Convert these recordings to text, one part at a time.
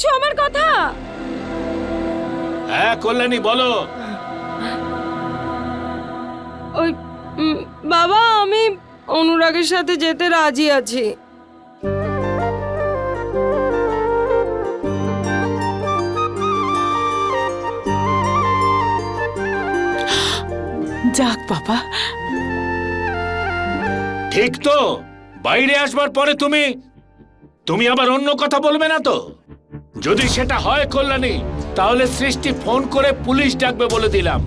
পাচ্ছো আমার কথা? হ্যাঁ কল্যাণী বলো। ওই বাবা আমি অনুরাগের সাথে যেতে রাজি আছি। যাক বাবা। ঠিক তো। বাইরে আসবার পরে তুমি তুমি আবার অন্য কথা বলবে না তো? যদি সেটা হয় কল্যাণী তাহলে সৃষ্টি ফোন করে পুলিশ ডাকবে বলে দিলাম।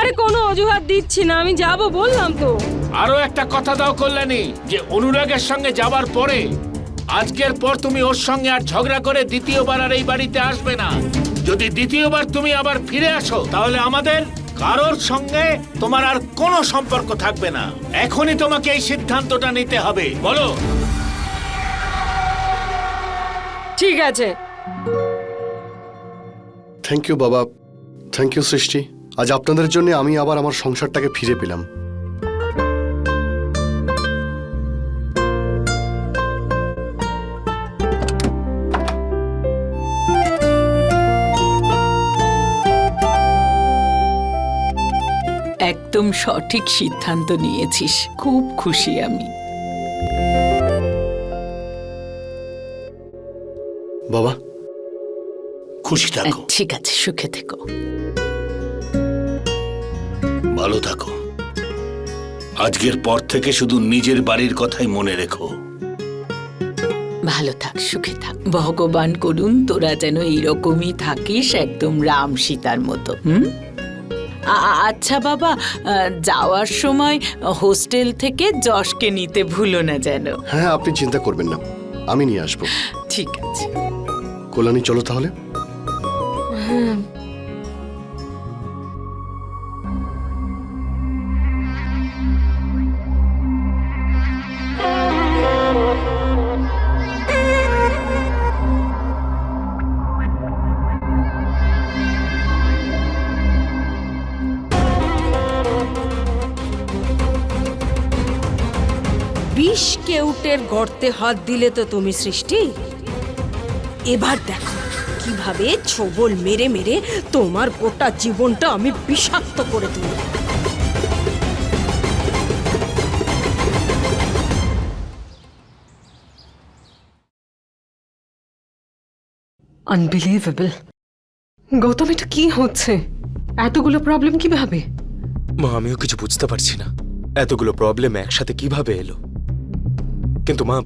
আরে কোনো অজুহাত দিচ্ছি না আমি যাব বললাম তো। আরও একটা কথা দাও কল্যাণী যে অনুরাগের সঙ্গে যাবার পরে আজকের পর তুমি ওর সঙ্গে আর ঝগড়া করে দ্বিতীয়বার আর এই বাড়িতে আসবে না। যদি দ্বিতীয়বার তুমি আবার ফিরে আসো তাহলে আমাদের কারোর সঙ্গে তোমার আর কোনো সম্পর্ক থাকবে না। এখনই তোমাকে এই সিদ্ধান্তটা নিতে হবে বলো। ঠিক আছে। থ্যাংক ইউ বাবা। Thank you Srishti. আজ আপনাদের জন্য আমি আবার আমার সংসারটাকে ফিরে পেলাম। একদম সঠিক সিদ্ধান্ত নিয়েছিস। খুব খুশি আমি। বাবা খুশি থাকো। ঠিক আছে সুখে থেকো। ভালো থাকো। আজকের পর থেকে শুধু নিজের বাড়ির কথাই মনে রেখো। ভালো থাক সুখে থাক। ভগবান করুন তোরা যেন এইরকমই থাকিস একদম রাম সীতার মতো হুম? আচ্ছা বাবা যাওয়ার সময় হোস্টেল থেকে যশকে নিতে ভুলো না যেন। হ্যাঁ আপনি চিন্তা করবেন না। আমি নিয়ে আসব। ঠিক আছে। কল্যাণী চলো তাহলে। বিষ কেউটের গর্তে হাত দিলে তো তুমি সৃষ্টি। এবার দেখো। কীভাবে ছবল মেরে মেরে তোমার গোটা জীবনটা আমি বিষাক্ত করে তুলি? আনবিলিভেবল গৌতম এটা কি হচ্ছে? এতগুলো প্রবলেম কীভাবে? মা আমিও কিছু বুঝতে পারছি না। এতগুলো প্রবলেম একসাথে কীভাবে এলো? কিন্তু মা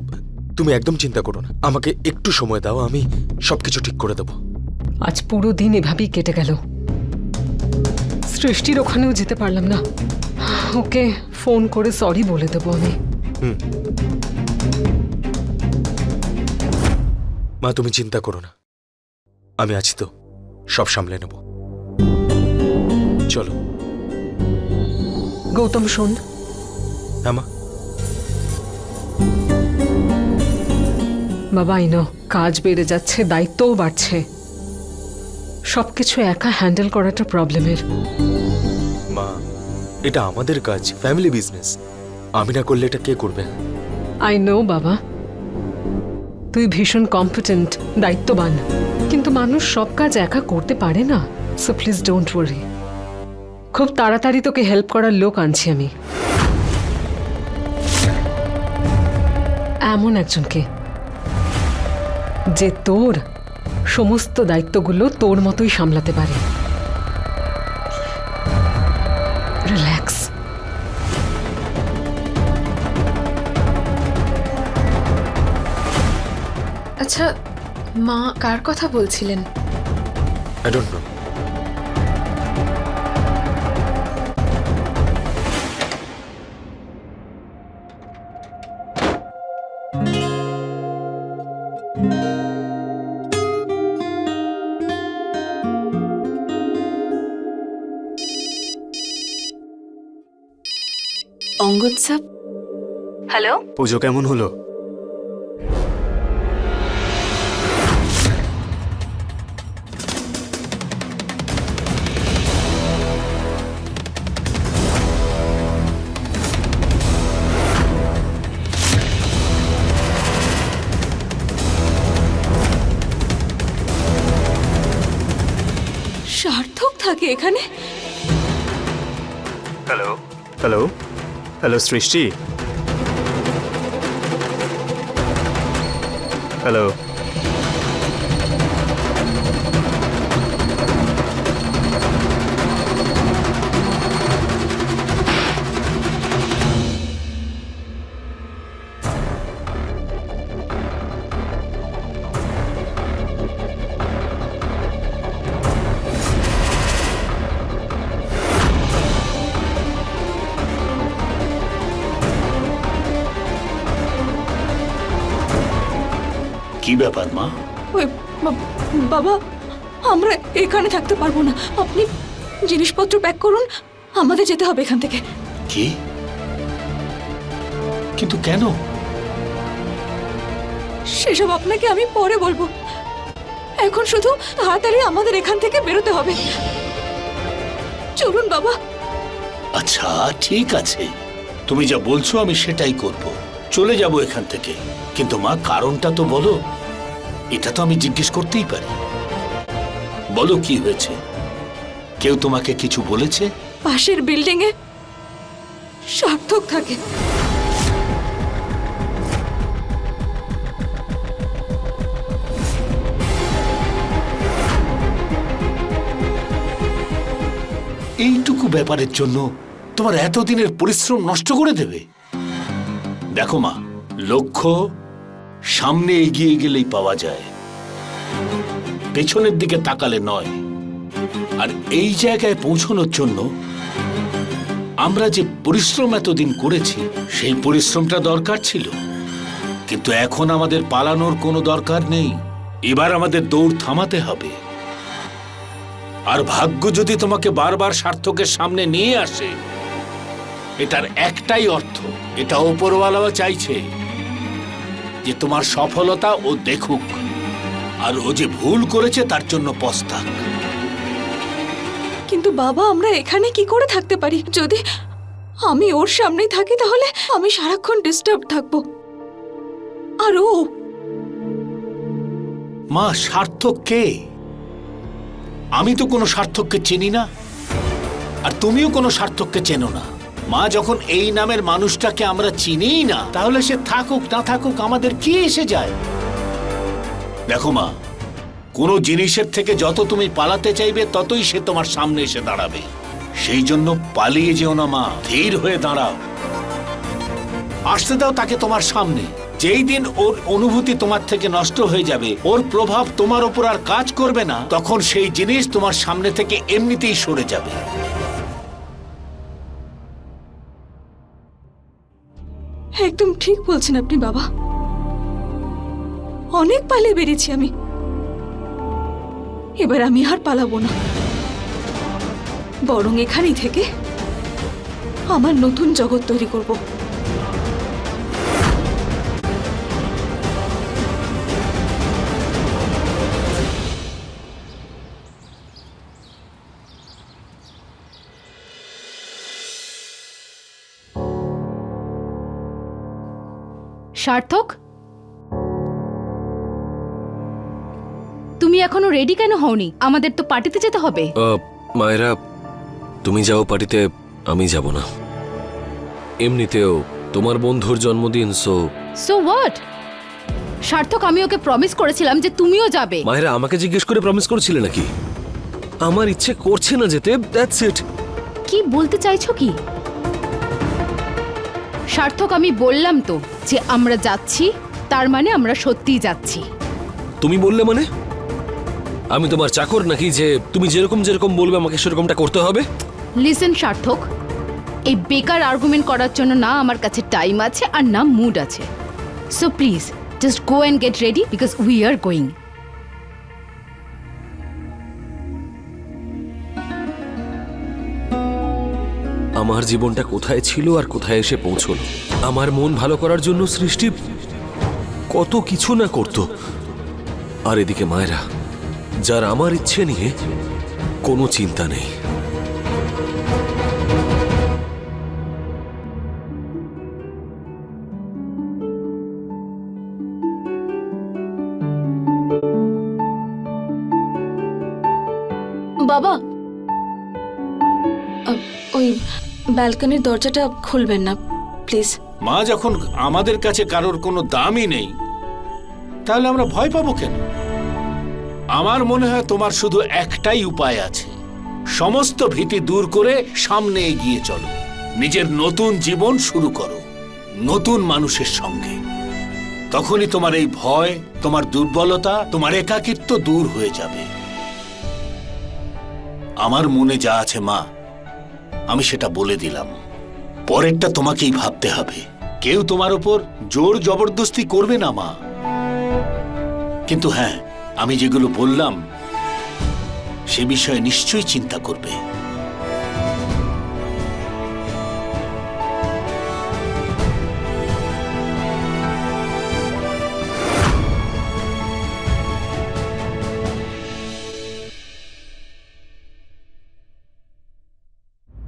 তুমি একদম চিন্তা করো না। আমাকে একটু সময় দাও আমি সবকিছু ঠিক করে দেবো। আজ পুরো দিন এভাবেই কেটে গেল। সৃষ্টির ওখানেও যেতে পারলাম না। ওকে ফোন করে সরি বলে দেবো আমি। মা তুমি চিন্তা করো না। আমি আছি তো সব সামলে নেব। চলো। গৌতম শোন। হ্যাঁ মা। বাবা ইনো কাজ বেড়ে যাচ্ছে দায়িত্বও বাড়ছে। সবকিছু একা হ্যান্ডেল করাটা প্রবলেমের। মা এটা আমাদের কাজ ফ্যামিলি বিজনেস। আমি না করলে এটা কে করবে? আই নো বাবা। তুই ভীষণ কম্পিটেন্ট দায়িত্ববান। কিন্তু মানুষ সব কাজ একা করতে পারে না। সো প্লিজ ডোন্ট ওয়ারি খুব তাড়াতাড়ি তোকে হেল্প করার লোক আনছি আমি। এমন একজনকে যে তোর সমস্ত দায়িত্বগুলো তোর মতোই সামলাতে পারে। রিল্যাক্স। আচ্ছা মা কার কথা বলছিলেন? আই ডোন্ট নো অঙ্গোৎসব? হ্যালো? পুজো কেমন হলো? সার্থক থাকে এখানে। Hello? Hello? Hello Srishti hello এখানে থাকতে পারব না। আপনি জিনিসপত্র প্যাক করুন আমাদের যেতে হবে এখান থেকে। কি? কিন্তু কেন? সেসব আপনাকে আমি পরে বলব। এখন শুধু তাড়াতাড়ি আমাদের এখান থেকে বেরোতে হবে। চলুন বাবা। আচ্ছা ঠিক আছে। তুমি যা বলছো আমি সেটাই করব। চলে যাব এখান থেকে। কিন্তু মা কারণটা তো বলো। এটা তো আমি জিজ্ঞেস করতেই পারি। বলো কি হয়েছে? কেউ তোমাকে কিছু বলেছে? পাশের বিল্ডিং এ সার্থক থাকে। এইটুকু ব্যাপারের জন্য তোমার এতদিনের পরিশ্রম নষ্ট করে দেবে? দেখো মা লক্ষ্য সামনে এগিয়ে গেলেই পাওয়া যায়। পেছনের দিকে তাকালে নয়। আর এই জায়গায় পৌঁছনোর জন্য আমরা যে পরিশ্রম এতদিন করেছি, সেই পরিশ্রমটা দরকার ছিল। কিন্তু এখন আমাদের পালানোর কোনো দরকার নেই। এবার আমাদের দৌড় থামাতে হবে। আর ভাগ্য যদি তোমাকে বারবার সার্থকের সামনে নিয়ে আসে, এটার একটাই অর্থ, এটা ওপরওয়ালাও চাইছে যে তোমার সফলতা ও দেখুক। আর ও যে ভুল করেছে তার জন্য পস্তাক। কিন্তু বাবা আমরা এখানে কি করে থাকতে পারি? যদি আমি ওর সামনেই থাকি তাহলে আমি সারাক্ষণ ডিস্টার্ব থাকব। আর ও? মা সার্থক কে? আমি তো কোনো সার্থককে চিনি না আর তুমিও কোনো সার্থককে চেনো না। মা যখন এই নামের মানুষটাকে আমরা চিনিই না তাহলে সে থাকুক না থাকুক আমাদের কি এসে যায়? দেখো মা, কোনো জিনিসের থেকে যত তুমি পালাতে চাইবে, ততই সে তোমার সামনে এসে দাঁড়াবে। সেই জন্য পালিয়ে যেও না মা, ধীর হয়ে দাঁড়াও। আসতে দাও তাকে তোমার সামনে। যেই দিন ওর অনুভূতি তোমার থেকে নষ্ট হয়ে যাবে, ওর প্রভাব তোমার ওপর আর কাজ করবে না, তখন সেই জিনিস তোমার সামনে থেকে এমনিতেই সরে যাবে। একদম ঠিক বলছেন আপনি, বাবা। অনেক পালিয়ে বেরিয়েছি আমি। এবার আমি আর পালাবো না। বরং এখানেই থেকে আমার নতুন জগৎ তৈরি করব। সার্থক? তুমি এখনও রেডি কেন হওনি? আমাদের তো পার্টিতে যেতে হবে। মায়েরা তুমি যাও পার্টিতে আমি যাব না। এমনিতেও তোমার বন্ধুর জন্মদিন সো সো হোয়াট সার্থক আমি ওকে প্রমিস করেছিলাম যে তুমিও যাবে। মায়েরা আমাকে জিজ্ঞেস করে প্রমিস করেছিলে নাকি? আমার ইচ্ছে করছে না যেতে দ্যাটস ইট কি বলতে চাইছো কি? সার্থক আমি বললাম তো যে আমরা যাচ্ছি তার মানে আমরা সত্যিই যাচ্ছি। তুমি বললে মানে? আমি তোমার চাকর নাকি যে তুমি যেরকম যেরকম বলবে আমাকে সেরকমটা করতে হবে? লিসেন সার্থক। এই বেকার আর্গুমেন্ট করার জন্য না আমার কাছে টাইম আছে আর না মুড আছে। So please just go and get ready because we are going আমার জীবনটা কোথায় ছিল আর কোথায় এসে পৌঁছলো? আমার মন ভালো করার জন্য সৃষ্টি কত কিছু না করত। আর এদিকে মায়েরা যার আমার ইচ্ছে নিয়ে কোনো চিন্তা নেই। বাবা! ওই ব্যালকনির দরজাটা খুলবেন না প্লিজ। মা যখন আমাদের কাছে কারোর কোনো দামই নেই তাহলে আমরা ভয় পাবো কেন? আমার মনে হয় তোমার শুধু একটাই উপায় আছে। সমস্ত ভীতি দূর করে সামনে এগিয়ে চলো। নিজের নতুন জীবন শুরু করো, নতুন মানুষের সঙ্গে। তখনই তোমার এই ভয়, তোমার দুর্বলতা, তোমার একাকিত্ব দূর হয়ে যাবে। আমার মনে যা আছে, মা, আমি সেটা বলে দিলাম। পরেরটা তোমাকেই ভাবতে হবে। কেউ তোমার ওপর জোর জবরদস্তি করবে না, মা। কিন্তু হ্যাঁ আমি যেগুলো বললাম সে বিষয়ে নিশ্চয়ই চিন্তা করবে।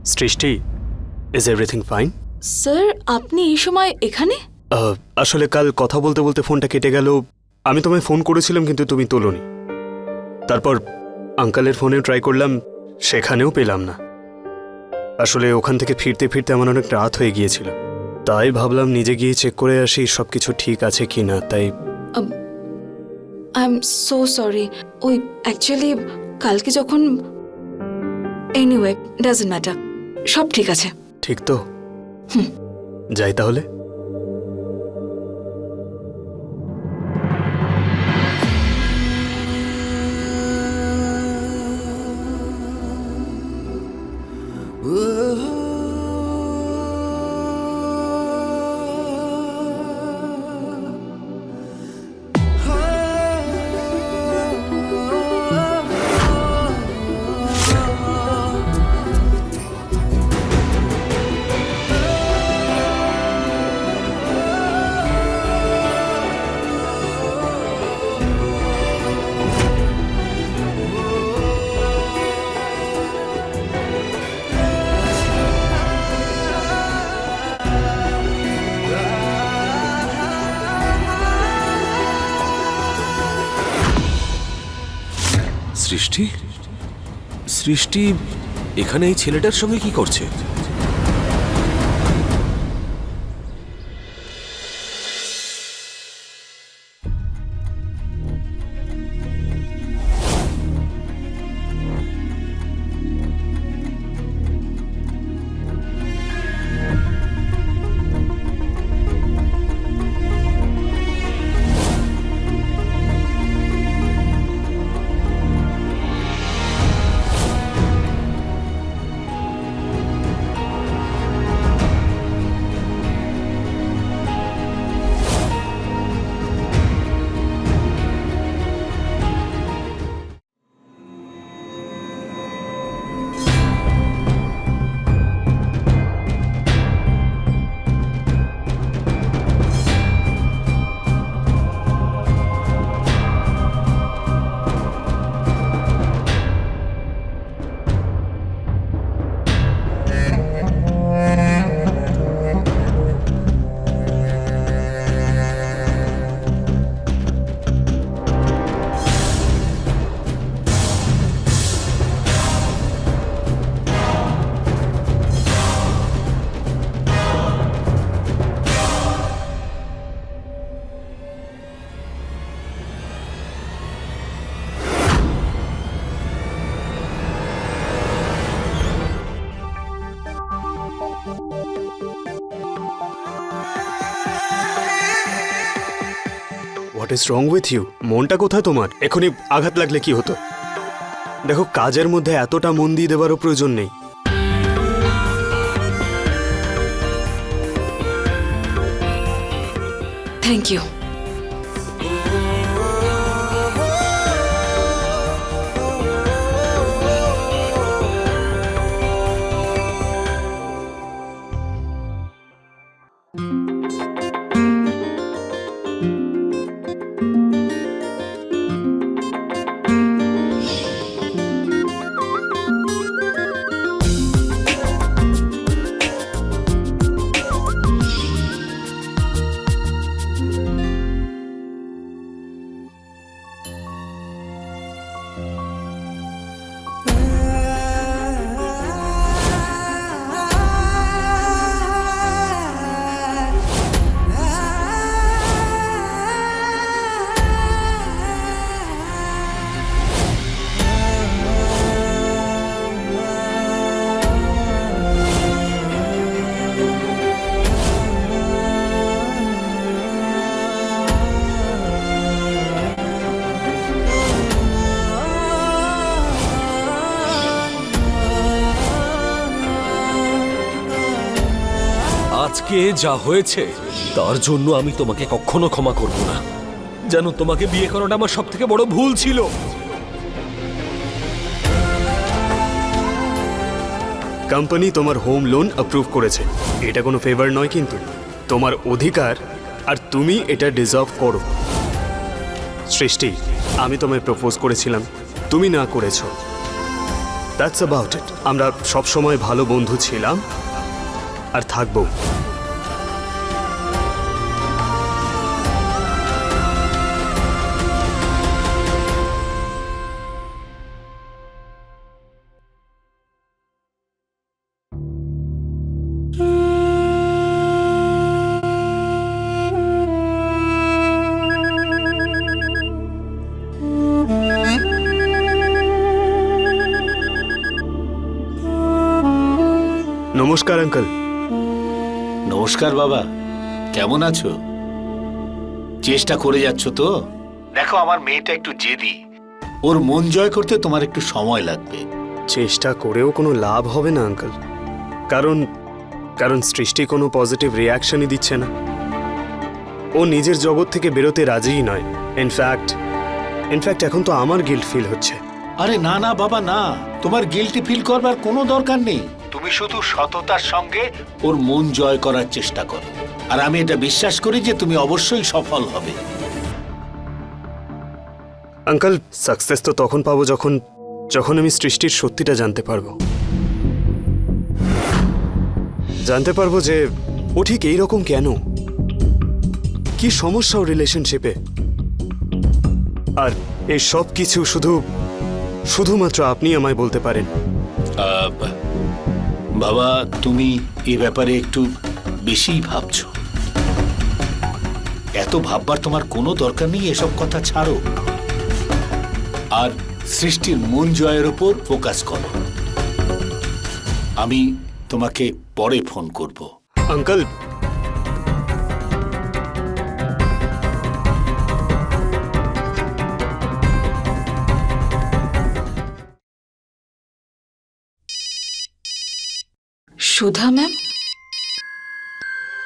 সৃষ্টি ইজ এভরিথিং ফাইন স্যার আপনি এই সময় এখানে? আসলে কাল কথা বলতে বলতে ফোনটা কেটে গেল। আমি তোমায় ফোন করেছিলাম কিন্তু তুমি তোলোনি। তারপর আঙ্কালের ফোনে ট্রাই করলাম সেখানেও পেলাম না। আসলে ওখান থেকে ফিরতে ফিরতে আমার অনেক রাত হয়ে গিয়েছিল। তাই ভাবলাম নিজে গিয়ে চেক করে আসি সব কিছু ঠিক আছে কি না তাই আই এম সো সরি ওই অ্যাকচুয়ালি কালকে যখন এনিওয়ে ডাজন্ট ম্যাটার সব ঠিক আছে। ঠিক তো? যাই তাহলে। সৃষ্টি? সৃষ্টি এখানে এই ছেলেটার সঙ্গে কি করছে? What is wrong with you মনটা কোথায় তোমার? এখনই আঘাত লাগলে কি হতো? দেখো, কাজের মধ্যে এতটা মন দিয়ে দেবারও প্রয়োজন নেই। থ্যাংক ইউ আজকে যা হয়েছে, তার জন্য আমি তোমাকে কখনো ক্ষমা করব না। যেন তোমাকে বিয়ে করাটা আমার সব থেকে বড় ভুল ছিল। কোম্পানি তোমার হোম লোন অ্যাপ্রুভ করেছে। এটা কোনো ফেভার নয় কিন্তু। তোমার অধিকার আর তুমি এটা ডিজার্ভ করো। সৃষ্টি, আমি তোমায় প্রপোজ করেছিলাম। তুমি না করেছ। দ্যাটস অ্যাবাউট ইট আমরা সবসময় ভালো বন্ধু ছিলাম আর থাকব। নমস্কার আঙ্কেল নমস্কার বাবা। কেমন আছো? চেষ্টা করে যাচ্ছ তো? দেখো আমার মেয়েটা একটু জেদি। ওর মন জয় করতে তোমার একটু সময় লাগবে। চেষ্টা করেও কোনো লাভ হবে না আঙ্কেল কারণ কারণ সৃষ্টি কোনো পজিটিভ রিয়াকশনই দিচ্ছে না। ও নিজের জগৎ থেকে বেরোতে রাজিই নয়। ইনফ্যাক্ট ইনফ্যাক্ট এখন তো আমার গিল্ট ফিল হচ্ছে। আরে না না বাবা না। তোমার গিলটি ফিল করবার কোনো দরকার নেই। তুমি শুধু সততার সঙ্গে ওর মন জয় করার চেষ্টা করো। আর আমি এটা বিশ্বাস করি যে তুমি অবশ্যই সফল হবে। আঙ্কেল সাকসেস তো তখন পাবো যখন যখন আমি সৃষ্টির সত্যিটা জানতে পারব। জানতে পারব যে ও ঠিক এইরকম কেন? কি সমস্যা ও রিলেশনশিপে আর এই সব কিছু শুধু শুধুমাত্র আপনি আমায় বলতে পারেন। আহ, বাবা, তুমি এ ব্যাপারে একটু বেশিই ভাবছ। এত ভাববার তোমার কোনো দরকার নেই এসব কথা ছাড়ো। আর সৃষ্টির মন জয়ের ওপর ফোকাস করো। আমি তোমাকে পরে ফোন করব। Uncle Sudha ma'am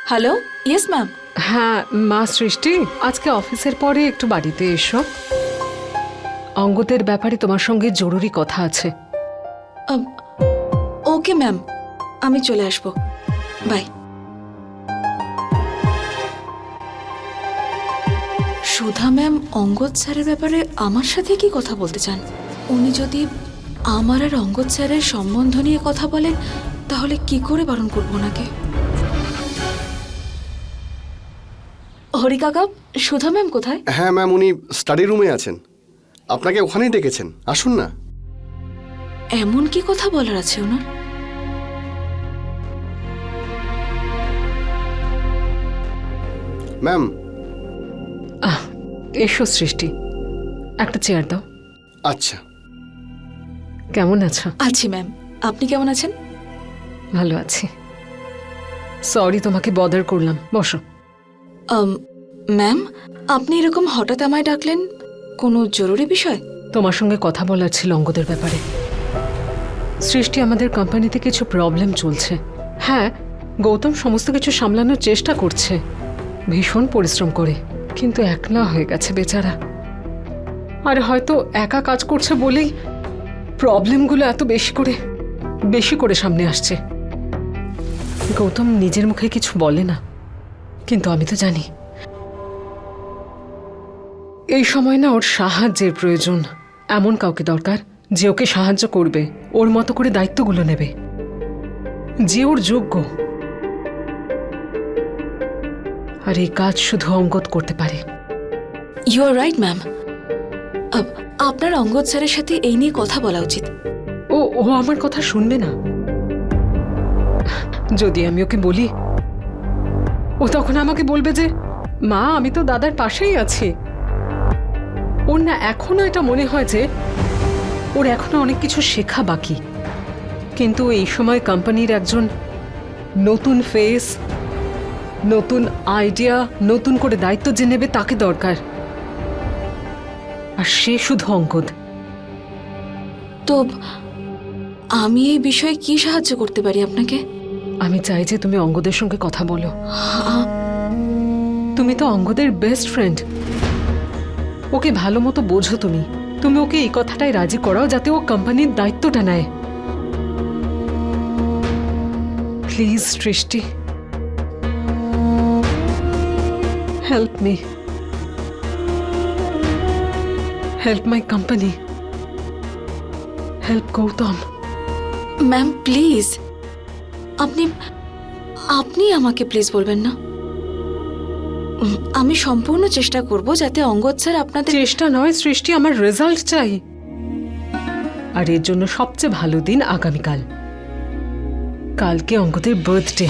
hello yes ma'am হ্যাঁ মা সৃষ্টি আজকে অফিসের পরে একটু বাড়িতে এসো। অঙ্গদের ব্যাপারে তোমার সঙ্গে জরুরি কথা আছে। ওকে ম্যাম আমি চলে আসব। বাই সুধা ম্যাম অঙ্গদ স্যারের ব্যাপারে আমার সাথে কি কথা বলতে চান? উনি যদি আমার আর অঙ্গদ স্যারের সম্বন্ধ নিয়ে কথা বলেন তাহলে কি করে বারণ করব ওনাকে? হরি কাকা সুধা ম্যাম কোথায়? হ্যাঁ ম্যাম উনি স্টাডি রুমে আছেন। আপনাকে ওখানেই ডেকেছেন। আসুন না। এমন কি কথা বলার আছে ওনার? ম্যাম। আহ এসো সৃষ্টি। একটা চেয়ার দাও। আচ্ছা। কেমন আছো? আছি ম্যাম। আপনি কেমন আছেন? ভালো আছি। সরি তোমাকে বদার করলাম। বসো। আম, ম্যাম আপনি এরকম হঠাৎ আমায় ডাকলেন? কোনো জরুরি বিষয়? তোমার সঙ্গে কথা বলার ছিল অঙ্গদের ব্যাপারে। সৃষ্টি আমাদের কোম্পানিতে কিছু প্রবলেম চলছে। হ্যাঁ গৌতম সমস্ত কিছু সামলানোর চেষ্টা করছে। ভীষণ পরিশ্রম করে। কিন্তু একলা হয়ে গেছে বেচারা। আর হয়তো একা কাজ করছে বলেই প্রবলেমগুলো এত বেশি করে বেশি করে সামনে আসছে। গৌতম নিজের মুখে কিছু বলে না। কিন্তু আমি তো জানি। এই সময় না ওর সাহায্যের প্রয়োজন। এমন কাউকে দরকার যে ওকে সাহায্য করবে ওর মতো করে দায়িত্বগুলো নেবে। যে ওর যোগ্য। আর এই কাজ শুধু অঙ্গত করতে পারে। ইউ আর রাইট ম্যাম আপনার অঙ্গদ স্যারের সাথে এই নিয়ে কথা বলা উচিত। ও ও আমার কথা শুনবে না। যদি আমি ওকে বলি, ও তখন আমাকে বলবে যে, মা, আমি তো দাদার পাশেই আছি। ওর না এখনও এটা মনে হয় যে, ওর এখনও অনেক কিছু শেখা বাকি। কিন্তু এই সময় কোম্পানির একজন নতুন ফেস নতুন আইডিয়া নতুন করে দায়িত্ব যে নেবে তাকে দরকার। আর সে শুধু অঙ্কদ। তো আমি এই বিষয়ে কি সাহায্য করতে পারি আপনাকে? আমি চাই যে তুমি অঙ্গদের সঙ্গে কথা বলো। তুমি তো অঙ্গদের বেস্ট ফ্রেন্ড ওকে ভালো মতো বোঝো তুমি। তুমি ওকে এই কথাটাই রাজি করাও যাতে ও কোম্পানির দায়িত্বটা নেয়। Please Srishti. Help me help my company help Gautam ma'am please আপনি আপনি আমাকে প্লিজ বলবেন না। আমি সম্পূর্ণ চেষ্টা করব যাতে অঙ্গদ স্যার আপনাদের চেষ্টা নয়, সৃষ্টি আমার রেজাল্ট চাই। আর এর জন্য সবচেয়ে ভালো দিন আগামীকাল। কালকে অঙ্গদের বার্থডে